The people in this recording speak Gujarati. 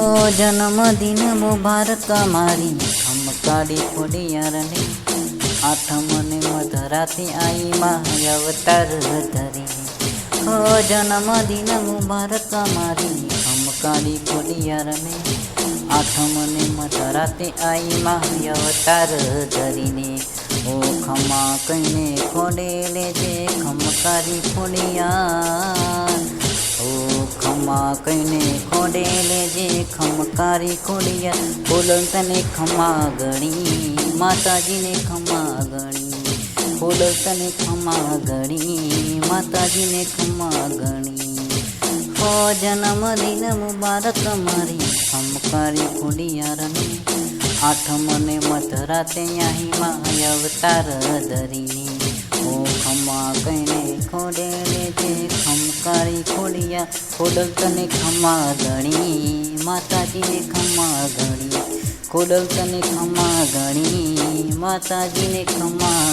ઓ જન્મદિન મુબારક મારી. ખમકાડી ખોડિયારને આઠમને મધરાતી આઈ માં અવતાર ધરી. ઓ જન્મદિન મુબારક મારી. ખમકાડી ખોડિયારને આઠમ આઠમને મધરાતે આઈ માં અવતાર ધરીને. ઓ ખમા કહીને ખોડે લેજે ખમકારી ખોડિયાર ઓ ખમા કઈને ખોડે લેજે ખમકારી ખોડિયા. બોલન તને ખમા ગણી, માતાજીને ખમા ગણી. બોલ તને ખમા ગણી, માતાજીને ખમા ગણી. હો જન્મદિન મુબારક મારી, ખમકારી ખોડિયારને આઠમ ને મધરાતે અહીં માં અવતાર ધરીને ઓ ખમા કઈને ખોડે લેજે ખમકારી ખોડિયા ખોડલ તને ખમા ગણી માતાજીને ખમા ગણી ખોડલ તને ખમા ગણી માતાજીને ખમા